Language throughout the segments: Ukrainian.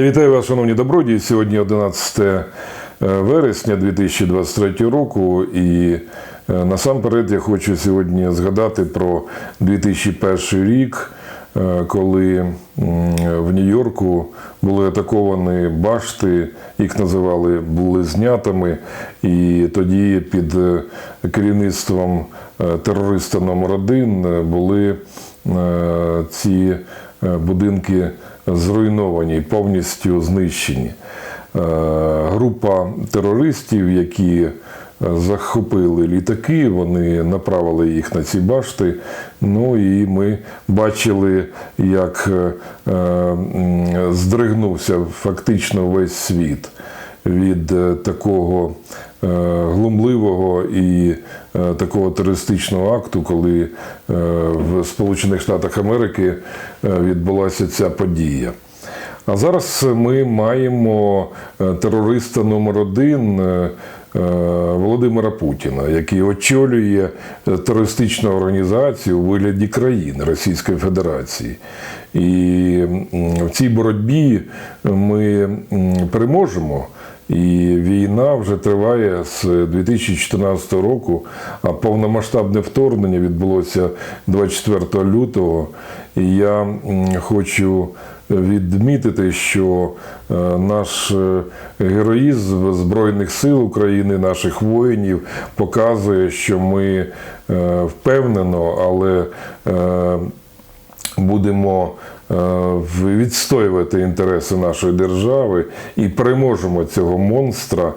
Я вітаю вас, шановні добродії. Сьогодні 11 е, вересня 2023 року. І е, насамперед я хочу сьогодні згадати про 2001 рік, е, коли в Нью-Йорку були атаковані башти, їх називали близнятами. І тоді під керівництвом терориста номер 1 були ці будинки зруйновані, повністю знищені. Е, Група терористів, які е, захопили літаки, вони направили їх на ці башти. Ну і ми бачили, як е, здригнувся фактично весь світ від е, такого е, глумливого і е, такого терористичного акту, коли в Сполучених Штатах Америки відбулася ця подія. А зараз ми маємо терориста номер один Володимира Путіна, який очолює е, терористичну організацію у вигляді країни Російської Федерації. І в цій боротьбі ми переможемо. І війна вже триває з 2014 року, а повномасштабне вторгнення відбулося 24 лютого. І я хочу відмітити, що е, наш е, героїзм Збройних сил України, наших воїнів показує, що ми е, впевнено, але будемо відстоювати інтереси нашої держави і переможемо цього монстра.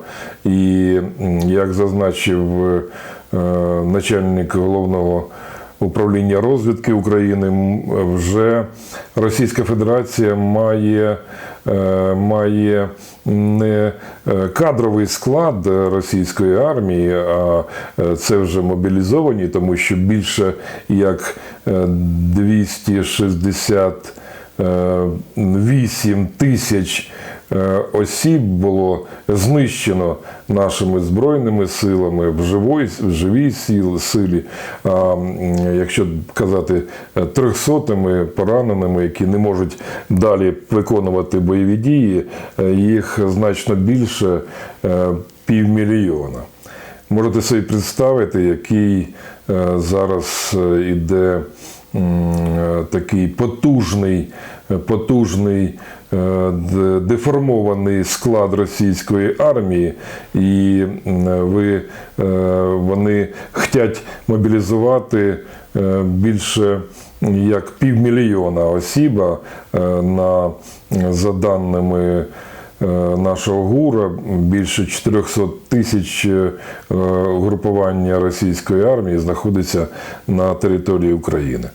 І як зазначив начальник головного управління розвідки України, вже Російська Федерація має. е, Має не е, кадровий склад російської армії, а е, це вже мобілізовані, тому що більше як е, 268 тисяч осіб було знищено нашими збройними силами в живій, в живій сіл- силі. А якщо казати е, трьохсотими пораненими, які не можуть далі виконувати бойові дії, е, їх значно більше е, півмільйона. Можете собі представити, який е, зараз е, іде е, такий потужний, е, потужний е, деформований склад російської армії, і ви, е, вони хочуть мобілізувати е, більше як півмільйона осіб е, на за даними е, нашого ГУРа більше 400 тисяч е, групування російської армії знаходиться на території України.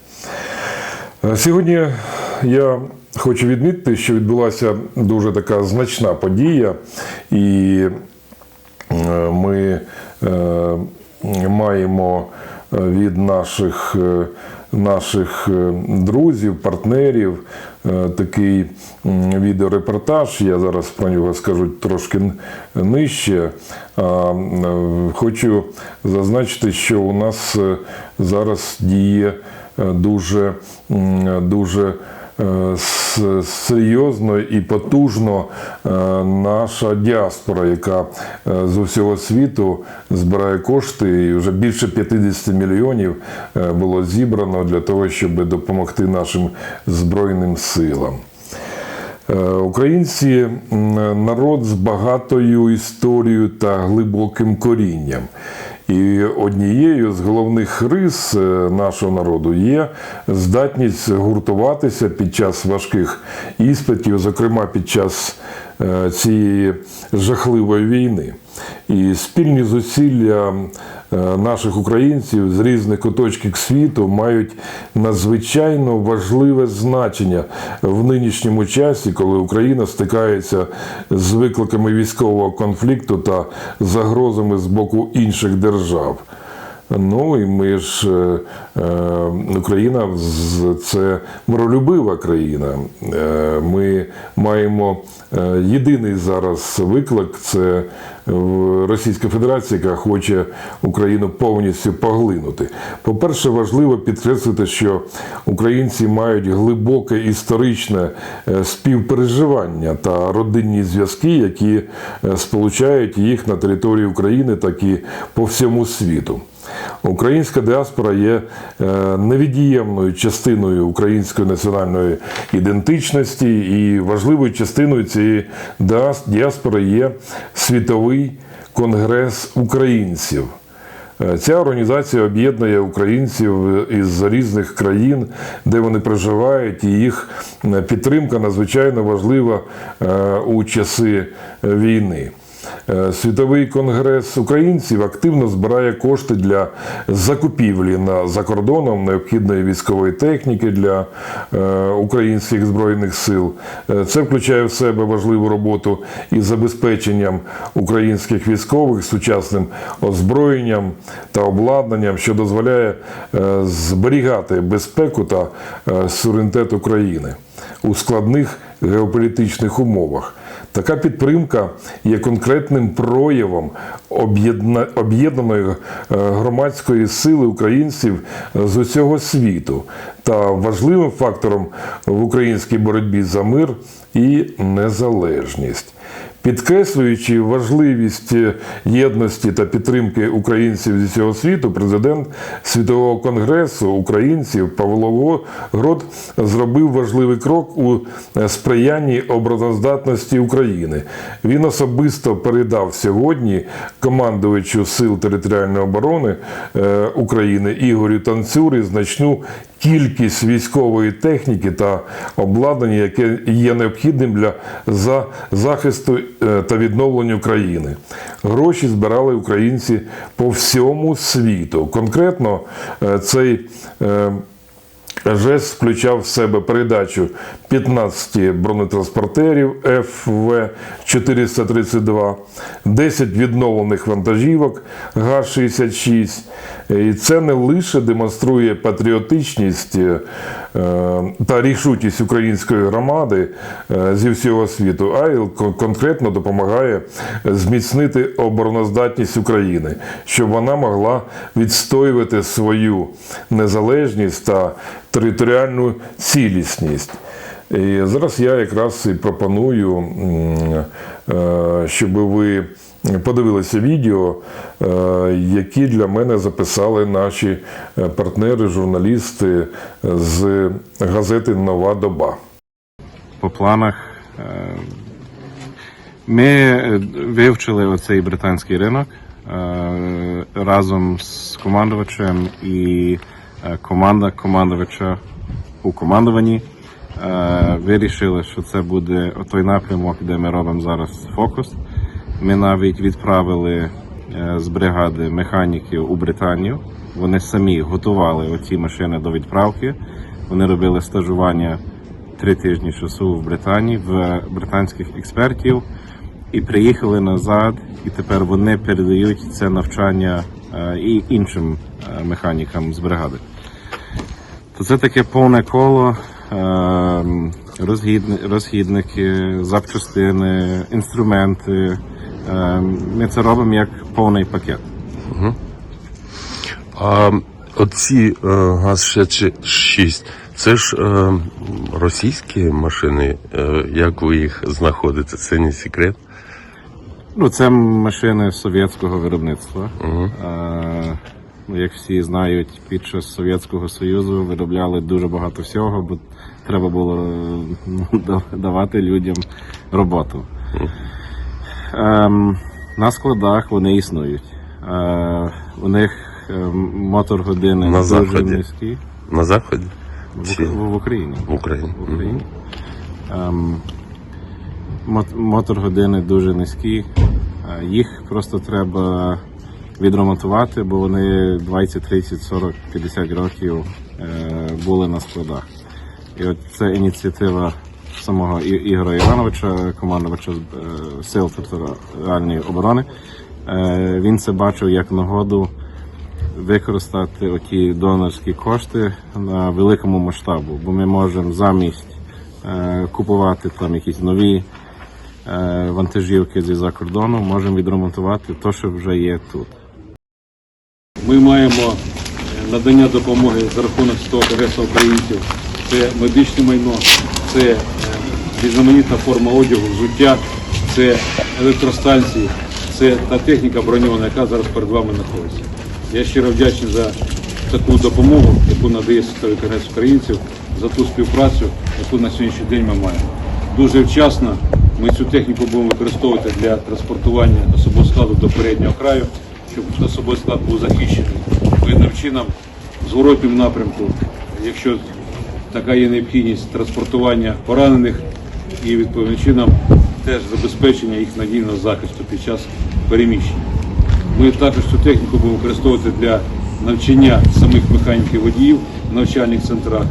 Е, Сьогодні я хочу відмітити, що відбулася дуже така значна подія, і е, ми е, маємо е, від наших, наших друзів, партнерів такий відеорепортаж. Я зараз про нього скажу трошки нижче. Хочу зазначити, що у нас зараз діє дуже, дуже серйозно і потужно е, наша діаспора, яка е, з усього світу збирає кошти, і вже більше 50 мільйонів е, було зібрано для того, щоб допомогти нашим збройним силам. Е, Українці народ з багатою історією та глибоким корінням. І однією з головних рис е, нашого народу є здатність гуртуватися під час важких іспитів, зокрема під час е, цієї жахливої війни. І спільні зусилля наших українців з різних куточків світу мають надзвичайно важливе значення в нинішньому часі, коли Україна стикається з викликами військового конфлікту та загрозами з боку інших держав. Ну і ми ж е, е, Україна це миролюбива країна. Е, Ми маємо е, єдиний зараз виклик це Російська Федерація, яка хоче Україну повністю поглинути. По-перше, важливо підкреслити, що українці мають глибоке історичне е, співпереживання та родинні зв'язки, які е, сполучають їх на території України, так і по всьому світу. Українська діаспора є е, невід'ємною частиною української національної ідентичності, і важливою частиною цієї діаспори є світовий конгрес українців. Е, Ця організація об'єднує українців із різних країн, де вони проживають, і їх е, підтримка надзвичайно важлива е, у часи е, війни. Е, Світовий конгрес українців активно збирає кошти для закупівлі на за кордоном необхідної військової техніки для е, українських збройних сил. Е, Це включає в себе важливу роботу із забезпеченням українських військових сучасним озброєнням та обладнанням, що дозволяє зберігати безпеку та суверенітет України у складних геополітичних умовах. Така підтримка є конкретним проявом об'єднаної е, громадської сили українців з усього світу та важливим фактором в українській боротьбі за мир і незалежність. Підкреслюючи важливість єдності та підтримки українців зі всього світу, президент Світового конгресу українців Павло Грод зробив важливий крок у сприянні обороноздатності України. Він особисто передав сьогодні командувачу сил територіальної оборони е, України Ігорю Танцюрі значну кількість військової техніки та обладнання, яке є необхідним для захисту та відновлення України. Гроші збирали українці по всьому світу. Конкретно е, цей жест включав в себе передачу 15 бронетранспортерів ФВ-432, 10 відновлених вантажівок ГАЗ-66. І це не лише демонструє патріотичність е, та рішучість української громади е, зі всього світу, а й конкретно допомагає зміцнити обороноздатність України, щоб вона могла відстоювати свою незалежність та територіальну цілісність. І зараз я якраз і пропоную, е, щоб ви подивилися відео, е, які для мене записали наші е, партнери, журналісти з газети Нова доба. по планах. Ми вивчили оцей британський ринок разом з командувачем і команда командувача у командуванні. е, Вирішили, що це буде той напрямок, де ми робимо зараз фокус. Ми навіть відправили е, з бригади механіків у Британію. Вони самі готували оці машини до відправки. Вони робили стажування три тижні часу в Британії в британських експертів і приїхали назад, і тепер вони передають це навчання е, і іншим е, механікам з бригади. То це таке повне коло. е, Розхідники, запчастини, інструменти. Е, Ми це робимо як повний пакет. А оці е, ГАЗ-6, це ж е, російські машини. Е, як ви їх знаходите? Це не секрет. Ну, це машини совєтського виробництва. Е, ну, як всі знають, під час Совєтського Союзу виробляли дуже багато всього, бо треба було е, ну, давати людям роботу. Ем, на складах вони існують. Е, у них е, мотор години На дуже Заході? низький. На заході? В, в, в Україні. в Україні? в Україні. Ем, мот- мотор години дуже низький. Е, Їх просто треба відремонтувати, бо вони 20, 30, 40, 50 років е, були на складах. І от це ініціатива самого І- Ігоря Івановича, командувача е, сил територіальної оборони. Він це бачив як нагоду використати оті донорські кошти на великому масштабу, бо ми можемо замість купувати там якісь нові вантажівки зі-за кордону, можемо відремонтувати те, що вже є тут. Ми маємо е, надання допомоги за рахунок 100 КГС українців. Це медичне майно, це е, різноманітна форма одягу, взуття, це електростанції, це та техніка броньована, яка зараз перед вами знаходиться. Я щиро вдячний за таку допомогу, яку надає 100 КГС українців, за ту співпрацю, яку на сьогоднішній день ми маємо. Дуже вчасно ми цю техніку будемо використовувати для транспортування особового складу до переднього краю, щоб особовий склад був захищений воєнним чином в зворотньому напрямку, якщо така є необхідність транспортування поранених і відповідним чином теж забезпечення їх надійного захисту під час переміщення. Ми також цю техніку будемо використовувати для навчання самих механіків водіїв в навчальних центрах,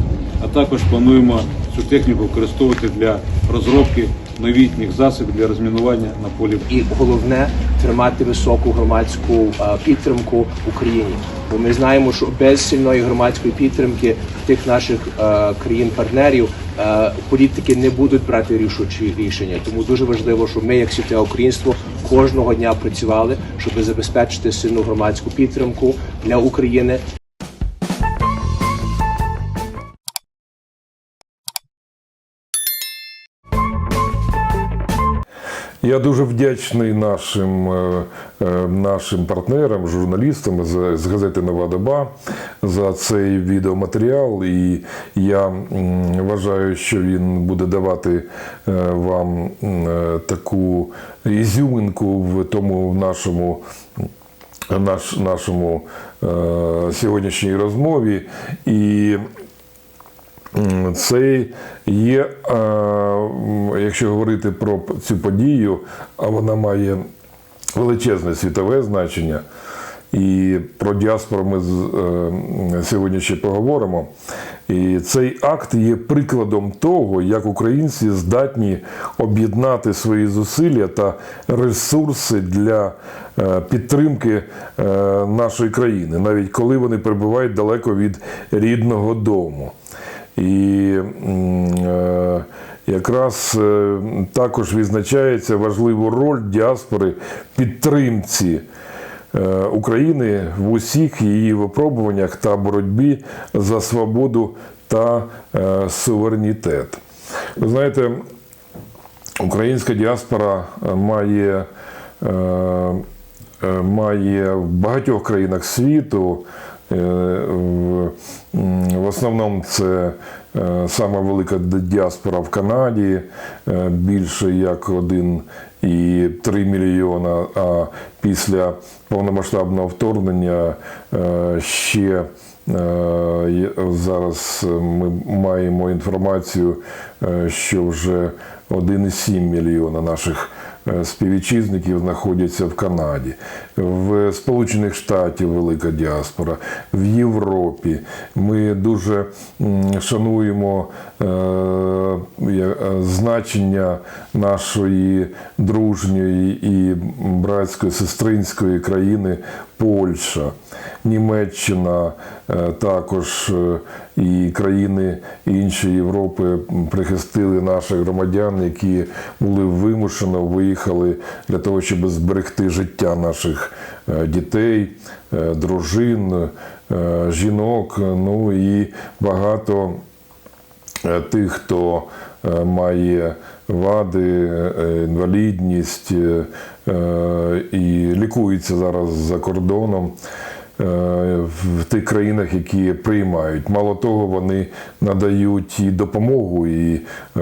а також плануємо цю техніку використовувати для розробки новітніх засобів для розмінування на полі і головне тримати високу громадську е, підтримку Україні. Бо ми знаємо, що без сильної громадської підтримки тих наших е, країн-партнерів е, політики не будуть брати рішучі рішення. Тому дуже важливо, щоб ми, як святе українство, кожного дня працювали, щоб забезпечити сильну громадську підтримку для України Я дуже вдячний нашим, е, е, нашим партнерам, журналістам з, газети Нова доба за цей відеоматеріал. І я вважаю, що він буде давати е, вам таку ізюминку в тому нашому. Наш, нашому е, сьогоднішній розмові, і Це є, е, якщо говорити про цю подію, а вона має величезне світове значення. І про діаспору ми е, сьогодні ще поговоримо. І цей акт є прикладом того, як українці здатні об'єднати свої зусилля та ресурси для е, підтримки нашої країни, навіть коли вони перебувають далеко від рідного дому. І е, якраз е, також відзначається важливу роль діаспори підтримці е, України в усіх її випробуваннях та боротьбі за свободу та суверенітет. Ви знаєте, українська діаспора має, має в багатьох країнах світу. Е, В, основному це е, сама велика діаспора в Канаді, е, більше як 1,3 мільйона. А після повномасштабного вторгнення ще Зараз ми маємо інформацію, що вже 1,7 мільйона наших е, співвітчизників знаходяться в Канаді, в Сполучених Штатів велика діаспора, в Європі. Ми дуже шануємо е, е, значення нашої дружньої і братської сестринської країни Польща, Німеччина, також і країни іншої Європи прихистили наших громадян, які були вимушено виїхали для того, щоб зберегти життя наших е, дітей, е, дружин, е, жінок, ну і багато тих, хто має вади, інвалідність і лікується зараз за кордоном. Е, В тих країнах, які приймають, мало того, вони надають і допомогу, і е,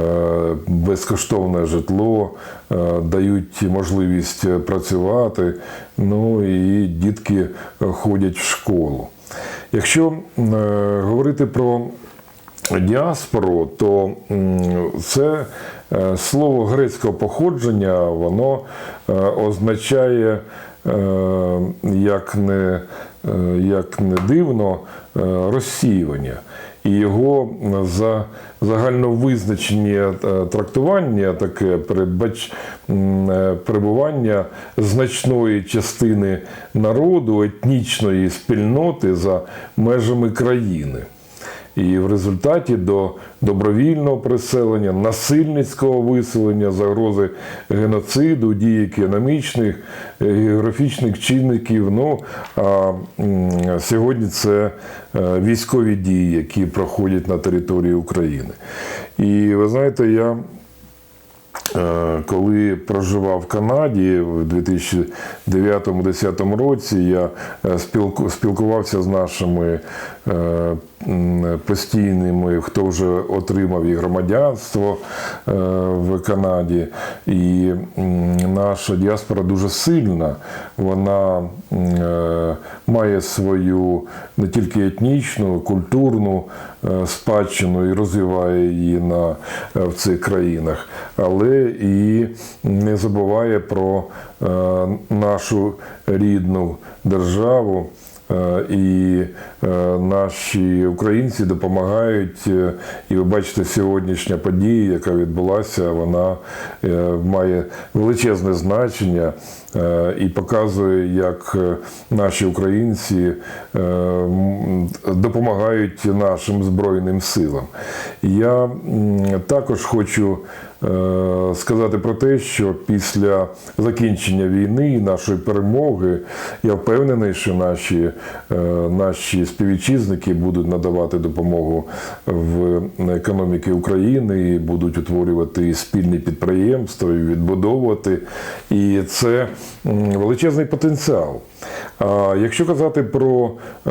безкоштовне житло, е, дають можливість працювати. Ну і дітки ходять в школу. Якщо говорити про діаспору, то це слово грецького походження, воно означає, як не, як не дивно, е, розсіювання. і його за загальновизначення е, трактування таке е, перебування значної частини народу, етнічної спільноти за межами країни. І в результаті до добровільного переселення, насильницького виселення, загрози геноциду, дії економічних, е, географічних чинників. Ну а сьогодні це е, військові дії, які проходять на території України. І ви знаєте, я Коли проживав в Канаді в 2009-2010 році, я е, спілкувався з нашими е, постійними, хто вже отримав і громадянство е, в Канаді. І наша діаспора дуже сильна. Вона е, має свою не тільки етнічну, культурну е, спадщину і розвиває її на, е, в цих країнах, але і не забуває про е, нашу рідну державу. Е, І е, наші українці допомагають. І ви бачите, сьогоднішня подія, яка відбулася, вона має величезне значення і показує, як е, наші українці е, допомагають нашим збройним силам. Я також хочу е, сказати про те, що після закінчення війни і нашої перемоги я впевнений, що наші, е, наші співвітчизники будуть надавати допомогу в економіки України і будуть утворювати спільні підприємства і відбудовувати. І це величезний потенціал. А якщо казати про е,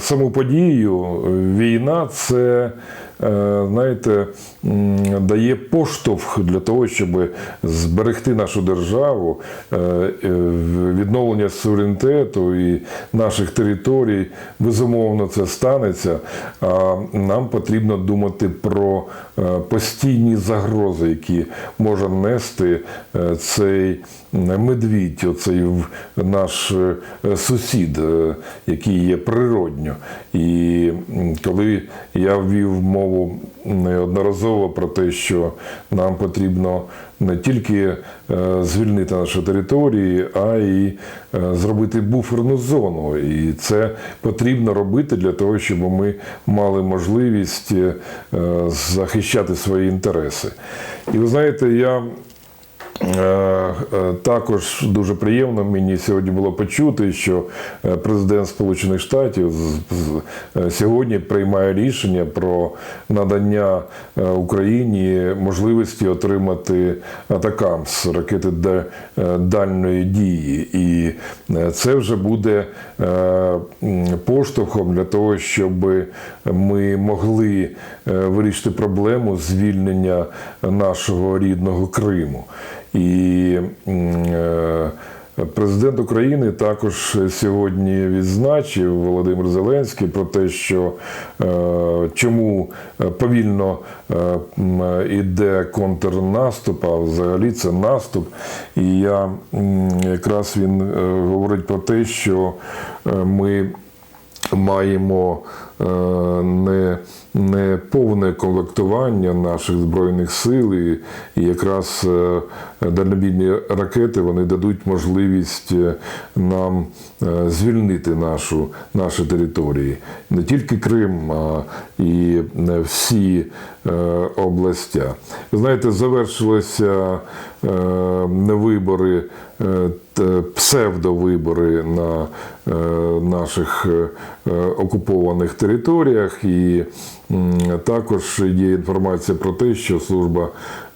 саму подію, війна це, е, знаєте, дає поштовх для того, щоб зберегти нашу державу, е, відновлення суверенітету і наших територій. Безумовно, це станеться. А нам потрібно думати про постійні загрози, які може нести е, цей медвідь, оцей наш е, сусід, е, який є природньо. І коли я ввів мову неодноразово про те, що нам потрібно не тільки е, звільнити наші території, а й е, зробити буферну зону. І це потрібно робити для того, щоб ми мали можливість е, захищати свої інтереси. І ви знаєте, я Також дуже приємно мені сьогодні було почути, що е, президент Сполучених Штатів е, сьогодні приймає рішення про надання е, Україні можливості отримати атакамс ракети да- е, дальної дії, і е, це вже буде е, поштовхом для того, щоб ми могли е, вирішити проблему звільнення нашого рідного Криму. І е, президент України також сьогодні відзначив Володимир Зеленський про те, що е, чому е, повільно е, іде контрнаступ, а взагалі це наступ. І я якраз він говорить про те, що ми маємо не, не повне комплектування наших збройних сил, і, якраз е, дальнобійні ракети вони дадуть можливість е, нам е, звільнити нашу, наші території. Не тільки Крим, а і е, всі е, областя. Ви знаєте, завершилися е, не вибори. е, Псевдовибори на е, наших е, окупованих територіях, і також є інформація про те, що Служба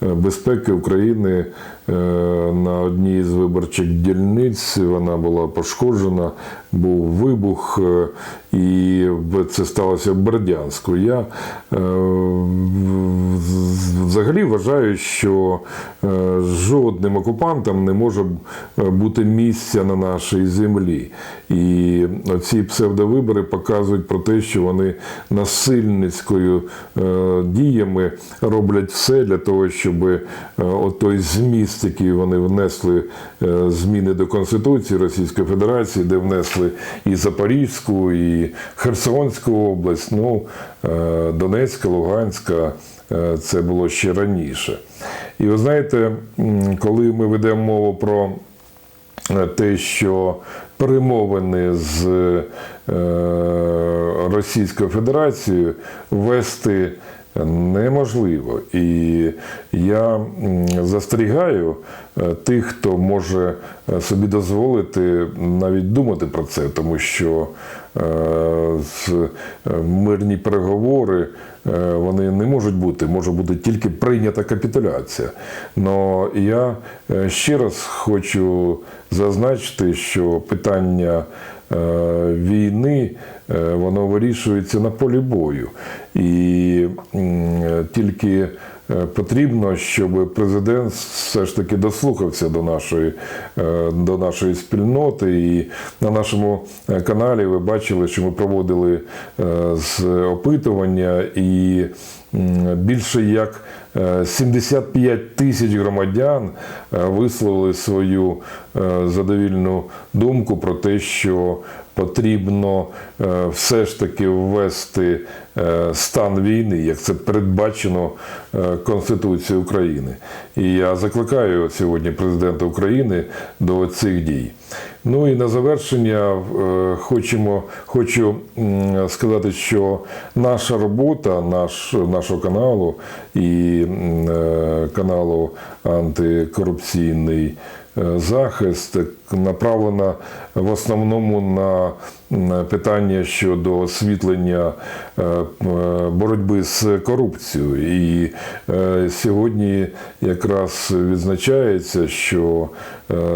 е, безпеки України на одній з виборчих дільниць вона була пошкоджена, був вибух, е, і це сталося в Бердянську. Я е, взагалі вважаю, що е, жодним окупантам не може е, бути місця на нашій землі. І ці псевдовибори показують про те, що вони насильницькою е, діями роблять все для того, щоб е, той який вони внесли е, зміни до Конституції Російської Федерації, де внесли і Запорізьку, і Херсонську область, ну, е, Донецька, Луганська, е, це було ще раніше. І ви знаєте, коли ми ведемо мову про те, що перемовини з Російською Федерацією вести неможливо. І я застерігаю е, тих, хто може е, собі дозволити навіть думати про це, тому що е, мирні переговори вони не можуть бути, може бути тільки прийнята капітуляція. Но я ще раз хочу зазначити, що питання війни е, воно вирішується на полі бою. І тільки е, потрібно, щоб президент все ж таки дослухався до нашої, е, до нашої спільноти. І на нашому е, каналі ви бачили, що ми проводили е, з опитування і більше як е, 75 тисяч громадян е, висловили свою е, задовільну думку про те, що потрібно е, все ж таки ввести е, стан війни, як це передбачено е, Конституцією України. І я закликаю сьогодні президента України до цих дій. Ну і на завершення е, хочемо, хочу сказати, що наша робота, наш, нашого каналу і е, каналу антикорупційний е, захист направлена в основному на питання щодо освітлення е, е, боротьби з корупцією. І сьогодні якраз відзначається, що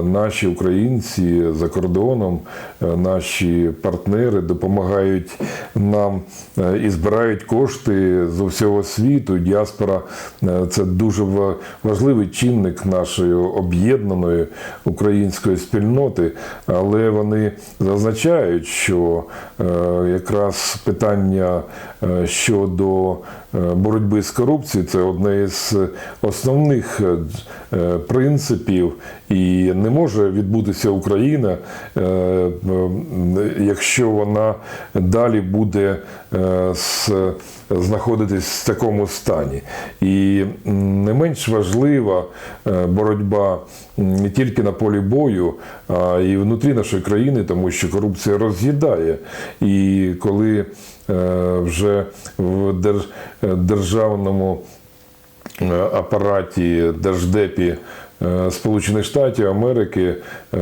наші українці за кордоном, е, наші партнери допомагають нам е, і збирають кошти з усього світу. Діаспора е, це дуже важливий чинник нашої об'єднаної української спільноти, але вони зазначають, що е, якраз питання е, щодо е, боротьби з корупцією це одне із основних е, е, принципів, і не може відбутися Україна, е, е, якщо вона далі буде е, з- знаходитись в такому стані. І не менш важлива е, боротьба не тільки на полі бою, а і внутрі нашої країни, тому що корупція роз'їдає. І коли е, вже в дер- е, державному е, апараті Держдепі е, Сполучених Штатів Америки е,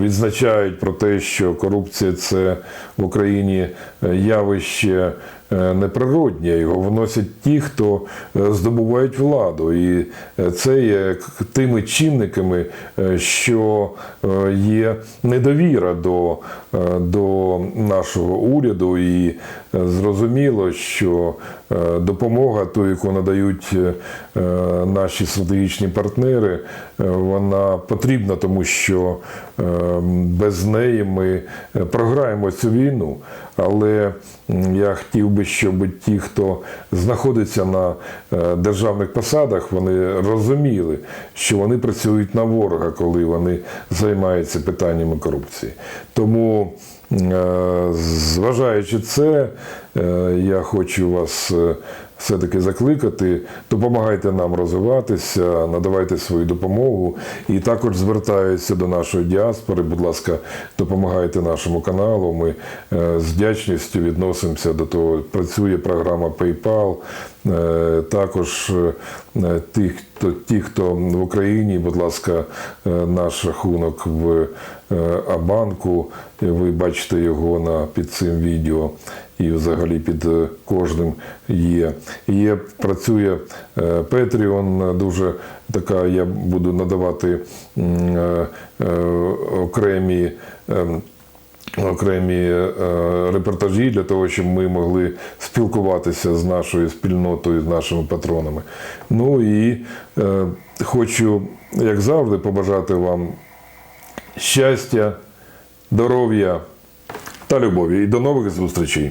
відзначають про те, що корупція це в Україні е, явище е, неприроднє. Його вносять ті, хто е, здобувають владу. І е, це є тими чинниками, е, що е, є недовіра до, е, до нашого уряду. І е, зрозуміло, що е, допомога, ту, яку надають е, е, наші стратегічні партнери, е, вона потрібна, тому що е, без неї ми е, програємо цю війну. Але я хотів би, щоб ті, хто знаходиться на е, державних посадах, вони розуміли, що вони працюють на ворога, коли вони займаються питаннями корупції. Тому Е, Зважаючи це, е, я хочу вас все-таки закликати, допомагайте нам розвиватися, надавайте свою допомогу. І також звертаюся до нашої діаспори. Будь ласка, допомагайте нашому каналу. Ми е, з вдячністю відносимося до того. Працює програма PayPal. Е, Також е, ті, хто, ті, хто в Україні, будь ласка, наш рахунок в Абанку. Ви бачите його на, під цим відео і взагалі під е, кожним є. Є працює е, Patreon, дуже така, я буду надавати е, е, окремі. ем, окремі е, репортажі для того, щоб ми могли спілкуватися з нашою спільнотою, з нашими патронами. Ну і е, хочу, як завжди, побажати вам щастя, здоров'я та любові. І до нових зустрічей!